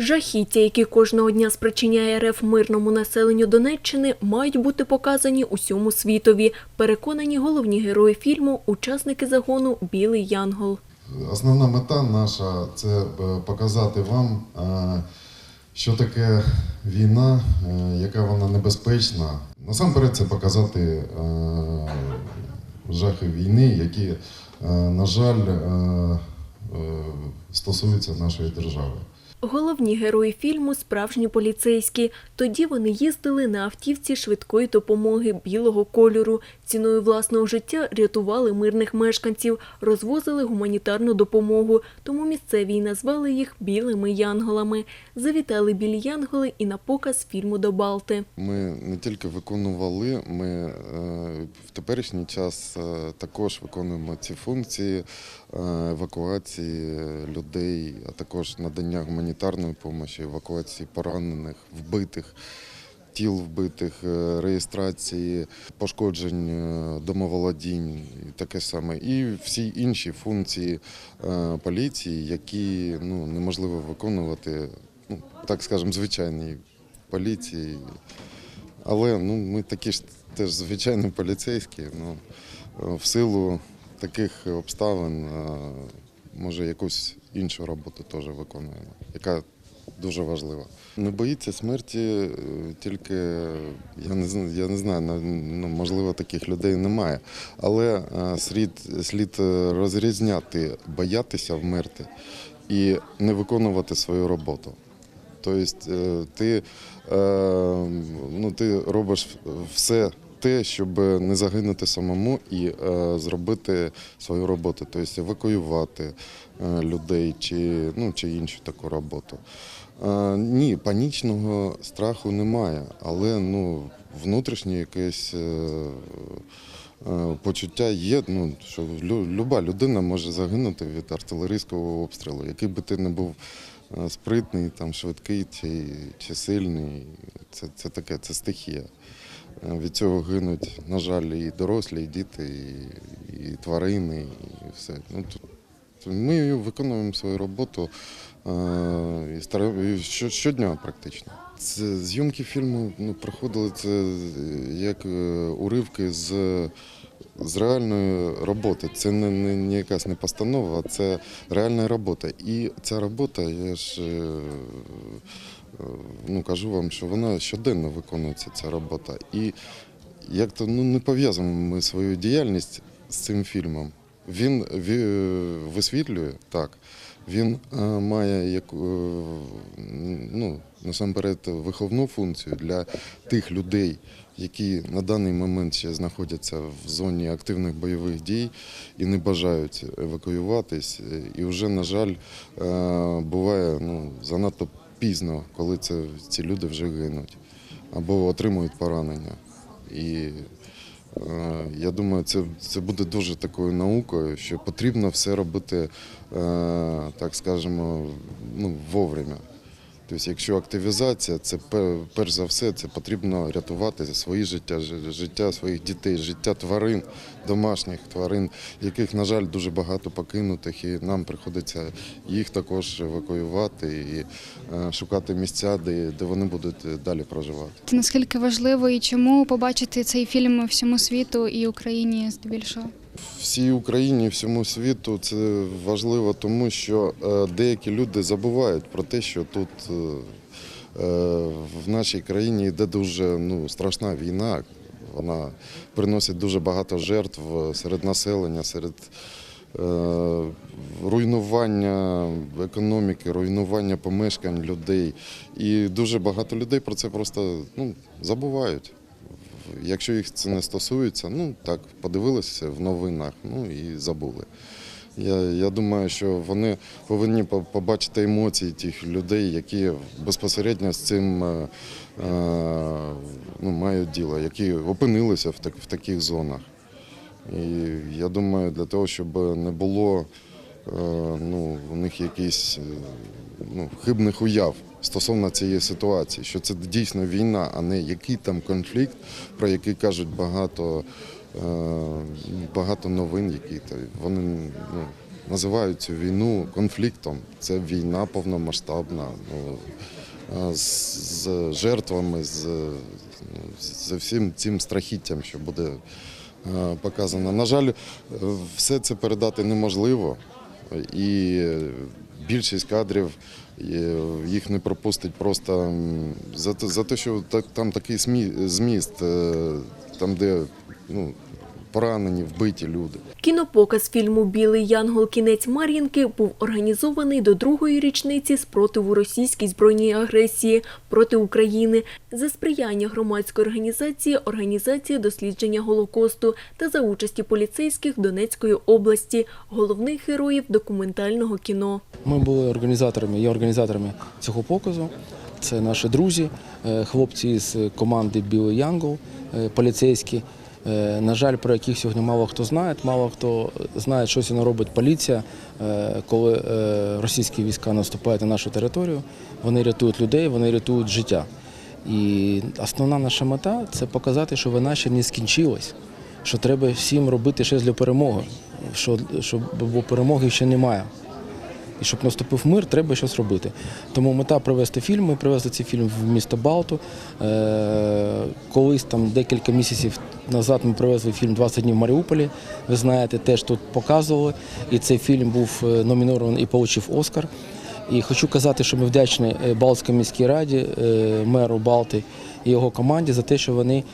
Жахіття, які кожного дня спричиняє РФ мирному населенню Донеччини, мають бути показані усьому світові. Переконані головні герої фільму, учасники загону Білий Янгол. Основна мета наша це е, показати вам, е, що таке війна, е, яка вона небезпечна. Насамперед, це показати жахи війни, які, на жаль, стосуються нашої держави. Головні герої фільму справжні поліцейські. Тоді вони їздили на автівці швидкої допомоги білого кольору. Ціною власного життя рятували мирних мешканців, розвозили гуманітарну допомогу. Тому місцеві й назвали їх білими янголами. Завітали білі янголи і на показ фільму до Балти. Ми не тільки виконували, ми е, в теперішній час е, також виконуємо ці функції е, евакуації людей, а також надання гуманітарної допомоги, евакуації поранених, вбитих. Тіл вбитих, е, реєстрації, пошкоджень е, домоволодінь і таке саме, і всі інші функції е, поліції, які ну, неможливо виконувати, ну, так скажемо, звичайній поліції. Але ну, ми такі ж теж звичайні поліцейські. Ну, в силу таких обставин, може, якусь іншу роботу теж виконуємо, яка дуже важлива. Не боїться смерті е, тільки, я не, я не знаю, ну, можливо, таких людей немає. Але е, слід, слід е, розрізняти, боятися вмерти і не виконувати свою роботу. Тобто ти, ну, ти робиш все те, щоб не загинути самому і е, зробити свою роботу, тобто евакуювати е, людей чи, ну, чи іншу таку роботу. Е, Ні, панічного страху немає, але ну, внутрішнє якесь. Почуття є, ну що лю- люба людина може загинути від артилерійського обстрілу, який би ти не був спритний, там, швидкий чи, чи сильний. Це, це таке, це стихія. Е, Від цього гинуть, на жаль, і дорослі, і діти, і, і тварини, і все. Ну, ми виконуємо свою роботу е, і щодня практично. Це зйомки фільму ну, проходили це е, як уривки з, з реальної роботи. Це не, не, не якась не постанова, а це реальна робота. І ця робота, я ж ну, кажу вам, що вона щоденно виконується, ця робота. І як то ну, не пов'язуємо ми свою діяльність з цим фільмом. Він висвітлює так. Він е, має як, е, ну, насамперед виховну функцію для тих людей, які на даний момент ще знаходяться в зоні активних бойових дій і не бажають евакуюватись. І вже, на жаль, е, буває ну, занадто пізно, коли це, ці люди вже гинуть або отримують поранення. І Е, Я думаю, це, це буде дуже такою наукою, що потрібно все робити, е, так скажемо, ну, вовремя. Тобто, якщо активізація, це пе- перш за все це потрібно рятувати своє життя, життя своїх дітей, життя тварин, домашніх тварин, яких, на жаль, дуже багато покинутих, і нам приходиться їх також евакуювати і е, шукати місця, де, вони будуть далі проживати. Наскільки важливо і чому побачити цей фільм всьому світу і Україні здебільшого? Всій Україні, всьому світу це важливо, тому що е, деякі люди забувають про те, що тут е, е, в нашій країні йде дуже ну, страшна війна. Вона приносить дуже багато жертв серед населення, серед руйнування економіки, руйнування помешкань людей. І дуже багато людей про це просто ну, забувають. Якщо їх це не стосується, ну так, подивилися в новинах, ну і забули. Я, я думаю, що вони повинні побачити емоції тих людей, які безпосередньо з цим е, е, ну, мають діло, які опинилися в, так, в таких зонах. І я думаю, для того, щоб не було е, ну, у них якісь е, ну, хибних уяв стосовно цієї ситуації, що це дійсно війна, а не який там конфлікт, про який кажуть багато, е, багато новин, які вони ну, називають цю війну конфліктом. Це війна повномасштабна. Ну, з, з жертвами, з, з всім цим страхіттям, що буде е, показано. На жаль, е, все це передати неможливо, і більшість кадрів е, їх не пропустить просто за те, за те що та- там такий зміст, е, там, де ну, поранені, вбиті люди. Кінопоказ фільму Білий Янгол. Кінець Мар'їнки був організований до другої річниці спротиву російській збройній агресії проти України за сприяння громадської організації Організація дослідження Голокосту та за участі поліцейських Донецької області, головних героїв документального кіно. Ми були організаторами, є організаторами цього показу. Це наші друзі, е, хлопці з команди Білий Янгол, е, поліцейські. Е, На жаль, про яких сьогодні мало хто знає, мало хто знає, що сьогодні робить поліція, е, коли е, російські війська наступають на нашу територію. Вони рятують людей, вони рятують життя. І основна наша мета це показати, що війна ще не скінчилась, що треба всім робити щось для перемоги, що, що бо перемоги ще немає. І щоб наступив мир, треба щось робити. Тому мета привезти фільм. Ми привезли цей фільм в місто Балту. Колись там декілька місяців назад ми привезли фільм «20 днів в Маріуполі. Ви знаєте, теж тут показували. І цей фільм був е, номінований і отримав Оскар. І хочу казати, що ми вдячні е, Балтській міській раді, е, меру Балти і його команді за те, що вони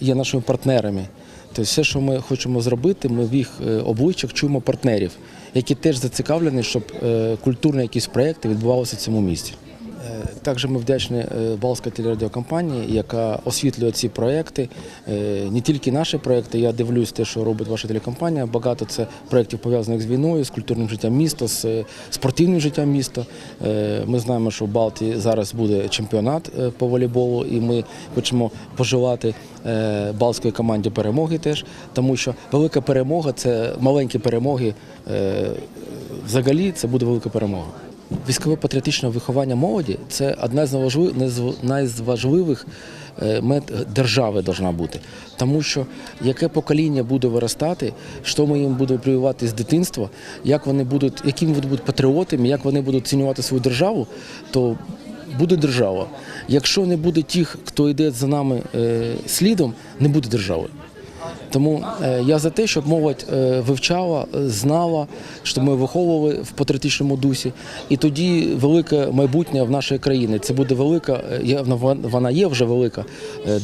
є нашими партнерами. Тобто все, що ми хочемо зробити, ми в їх обличчях чуємо партнерів, які теж зацікавлені, щоб культурні якісь проекти відбувалися в цьому місті. Е, Також ми вдячні е, Балській телерадіокомпанії, яка освітлює ці проекти. Е, Не тільки наші проекти. Я дивлюсь те, що робить ваша телекомпанія. Багато це проєктів пов'язаних з війною, з культурним життям міста, з спортивним життям міста. Ми знаємо, що в Балті зараз буде чемпіонат по волейболу, і ми хочемо пожелати балтської команді перемоги теж, тому що велика перемога це маленькі перемоги. Взагалі це буде велика перемога. Військово-патріотичне виховання молоді це одна з найважливих е, мет держави должна бути. Тому що яке покоління буде виростати, що ми їм будемо прививати з дитинства, як вони будуть, якими вони будуть патріотами, як вони будуть цінувати свою державу, то буде держава. Якщо не буде тих, хто йде за нами е, слідом, не буде держави. Тому е, я за те, щоб молодь е, вивчала, знала, щоб ми виховували в патріотичному дусі. І тоді велике майбутнє в нашої країни. Це буде велика, е, вона- є вже велика,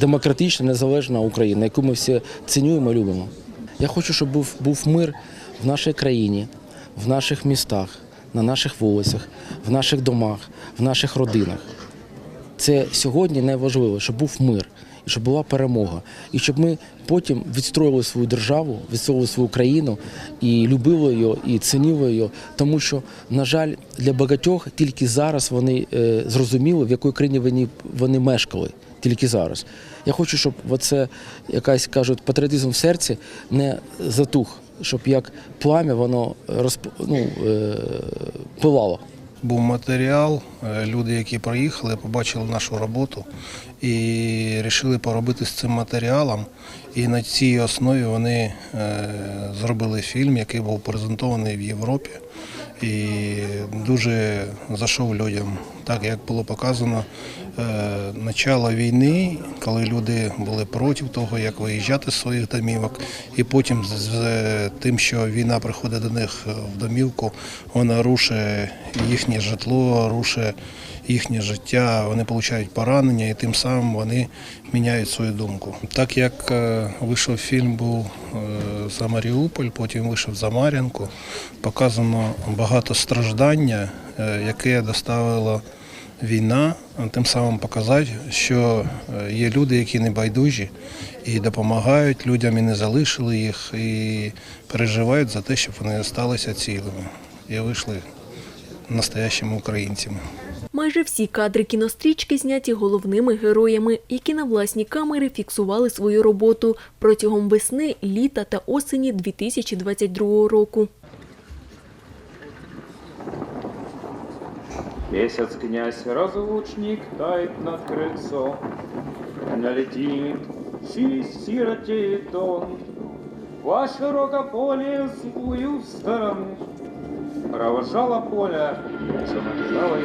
демократична, незалежна Україна, яку ми всі цінуємо і любимо. Я хочу, щоб був, був мир в нашій країні, в наших містах, на наших вулицях, в наших домах, в наших родинах. Це сьогодні найважливо, щоб був мир, щоб була перемога, і щоб ми потім відстроїли свою державу, відстроїли свою країну і любили її, і цінили її. Тому що, на жаль, для багатьох тільки зараз вони е, зрозуміли, в якій країні вони, вони мешкали. Тільки зараз. Я хочу, щоб оце якась кажуть патріотизм в серці не затух, щоб як плам'я воно розп... ну, е, пилало. Був матеріал, е, люди, які приїхали, побачили нашу роботу і вирішили поробити з цим матеріалом. І на цій основі вони е, зробили фільм, який був презентований в Європі. І дуже зайшов людям, так як було показано е, начало війни, коли люди були проти того, як виїжджати з своїх домівок, і потім з, з тим, що війна приходить до них в домівку, вона рушить їхнє житло, рушить їхнє життя, вони отримують поранення і тим самим вони міняють свою думку. Так як е, вийшов фільм був е, за Маріуполь, потім вийшов за Мар'янку, показано багато страждання, е, яке доставила війна, тим самим показати, що е, є люди, які не байдужі і допомагають людям і не залишили їх, і переживають за те, щоб вони залишилися цілими і вийшли настоящими українцями. Майже всі кадри кінострічки зняті головними героями, які на власні камери фіксували свою роботу протягом весни, літа та осені 2022 року. Месяц князь разлучник тает над крыльцом, Налетит, си сиротеет он, Два широкополе с бою стороны. Провожало поле, замерзало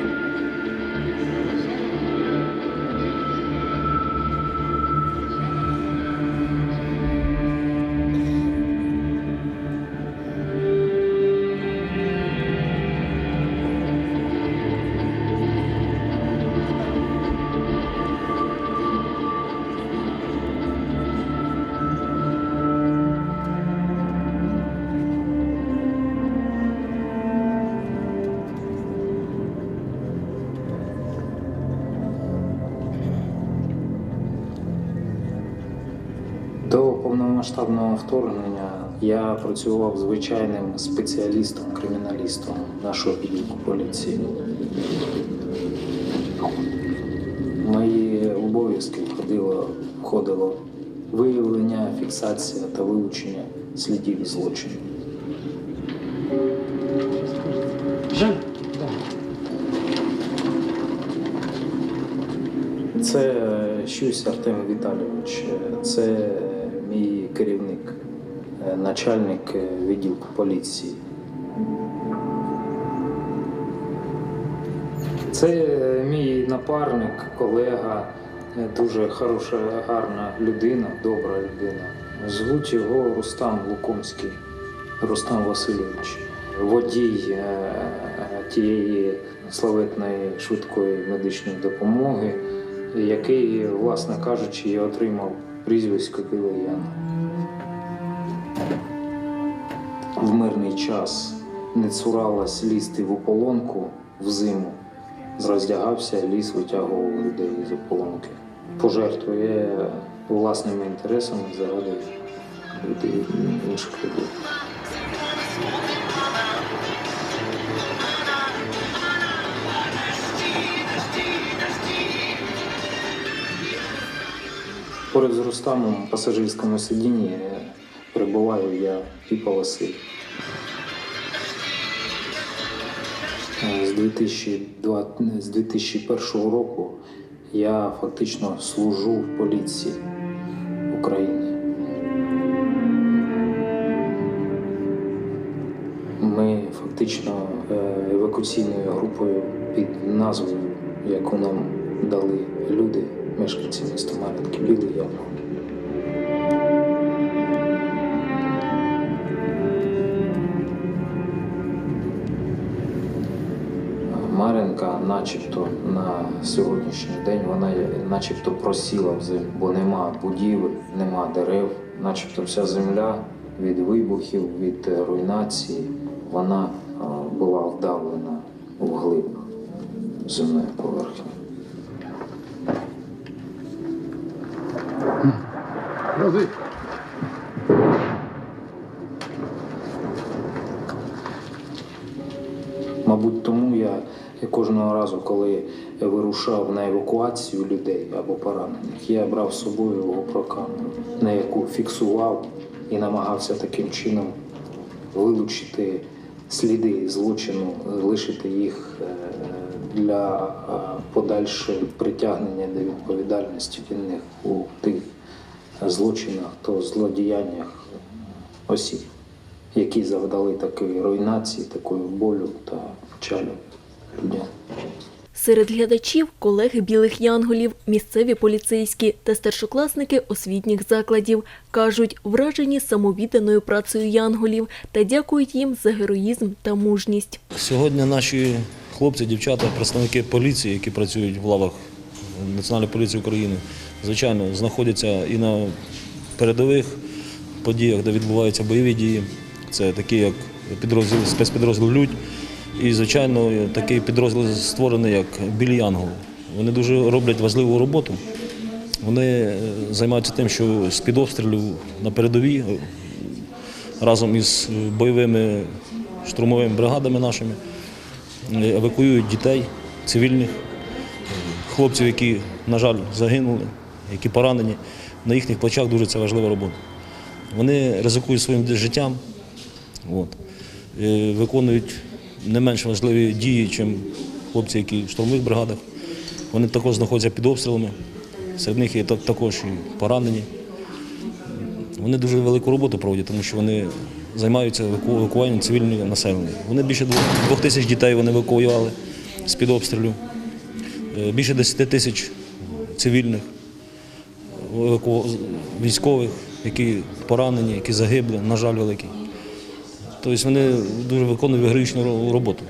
повномасштабного вторгнення я працював звичайним спеціалістом, криміналістом нашого відділку поліції. Мої обов'язки входило, входило виявлення, фіксація та вилучення слідів злочину. Це Щусь Артем Віталійович, це мій керівник, е, начальник е, відділку поліції. Це е, мій напарник, колега, дуже хороша, гарна людина, добра людина. Звуть його Рустам Лукомський, Рустам Васильович, водій тієї славетної швидкої медичної допомоги, який, власне кажучи, і отримав прізвисько Білий. В мирний час не цуралась лізти в ополонку в зиму. Роздягався, ліс витягував людей з ополонки. Пожертвує власними інтересами заради людей, інших людей. Поряд з Рустамом в пасажирському сидінні перебуваю я Піпа Василь. Е, З 2002 з 2001 року я фактично служу в поліції України. Ми фактично е, евакуаційною групою під назвою, яку нам дали люди, мешканці міста Мар'їнки, Білий Янгол. Мар'їнка начебто на сьогоднішній день вона начебто просіла в землю, бо нема будівель, нема дерев, начебто вся земля від вибухів, від руйнації, вона була вдавлена вглиб земної поверхні. Мабуть, тому я кожного разу, коли вирушав на евакуацію людей або поранених, я брав з собою гопрокамеру, на яку фіксував і намагався таким чином вилучити сліди злочину, лишити їх е, для е, подальшого притягнення до відповідальності винних у тих злочинах то злодіяннях осіб які завдали такої руйнації, такої болю та печалі людям. Серед глядачів колеги білих янголів, місцеві поліцейські та старшокласники освітніх закладів кажуть, вражені самовідданою працею янголів та дякують їм за героїзм та мужність. Сьогодні наші хлопці, дівчата, представники поліції, які працюють в лавах Національної поліції України, звичайно, знаходяться і на передових подіях, де відбуваються бойові дії. Це такі, як підрозділ, спецпідрозділ Людь. І, звичайно, такий підрозділ створений, як Білі Янгол. Вони дуже роблять важливу роботу. Вони е, займаються тим, що з-під обстрілів на передовій е, разом із бойовими штурмовими бригадами нашими е, евакуюють дітей цивільних, хлопців, які, на жаль, загинули, які поранені. На їхніх плечах дуже це важлива робота. Вони ризикують своїм життям, от, е, виконують не менш важливі дії, ніж хлопці, які в штурмових бригадах. Вони також знаходяться під обстрілами. Серед них є також і поранені. Вони дуже велику роботу проводять, тому що вони займаються евакуванням цивільного населення. Вони більше двох тисяч дітей вони евакуювали з-під обстрілу, Е, більше 10 тисяч цивільних військових, які поранені, які загибли, на жаль, великий. Тобто вони дуже виконують героїчну роботу.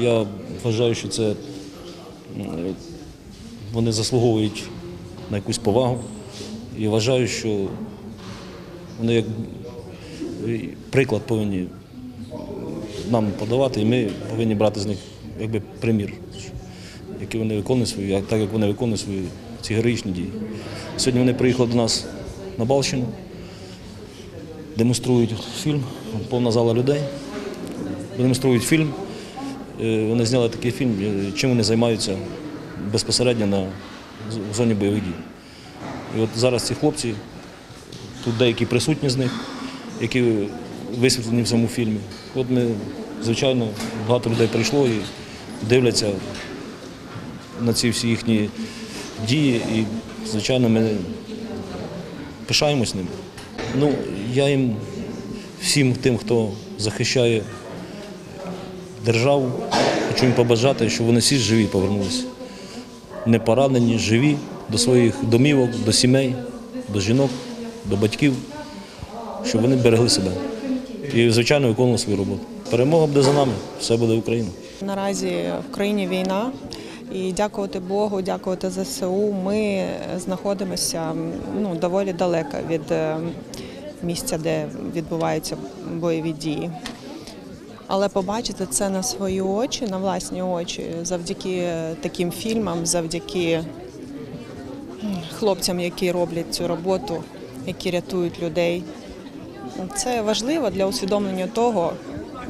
Я вважаю, що це вони заслуговують на якусь повагу. І вважаю, що вони як приклад повинні нам подавати, і ми повинні брати з них якби примір, який вони виконують свої, так як вони виконують свої ці героїчні дії. Сьогодні вони приїхали до нас на Балщину, демонструють фільм, повна зала людей. Демонструють фільм. Е, Вони зняли такий фільм, е, чим вони займаються безпосередньо на зоні бойових дій. І от зараз ці хлопці, тут деякі присутні з них, які висвітлені в цьому фільмі. От ми, звичайно, багато людей прийшло і дивляться на ці всі їхні дії, і, звичайно, ми пишаємось ними. Ну, я їм всім тим, хто захищає державу, хочу їм побажати, щоб вони всі живі повернулися. Не поранені, живі до своїх домівок, до сімей, до жінок, до батьків, щоб вони берегли себе. І, звичайно, виконували свою роботу. Перемога буде за нами, все буде Україна. Наразі в країні війна, і дякувати Богу, дякувати ЗСУ. Ми знаходимося ну, доволі далеко від е, місця, де відбуваються бойові дії. Але побачити це на свої очі, на власні очі, завдяки таким фільмам, завдяки хлопцям, які роблять цю роботу, які рятують людей. Це важливо для усвідомлення того,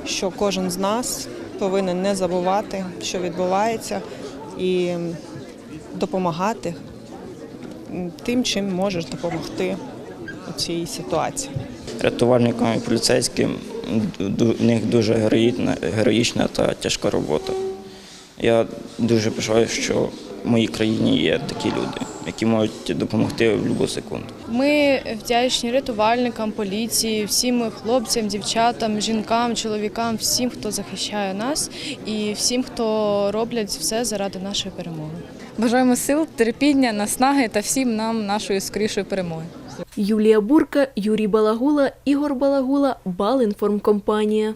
що кожен з нас повинен не забувати, що відбувається, і допомагати тим, чим можеш допомогти у цій ситуації. рятувальникам і поліцейським в них дуже героїчна та тяжка робота. Я дуже пишаю, що в моїй країні є такі люди, які можуть допомогти в будь-яку секунду. Ми вдячні рятувальникам, поліції, всім хлопцям, дівчатам, жінкам, чоловікам, всім, хто захищає нас, і всім, хто роблять все заради нашої перемоги. Бажаємо сил, терпіння, наснаги та всім нам нашої скорішої перемоги. Юлія Бурка, Юрій Балагула, Ігор Балагула, Балінформкомпанія.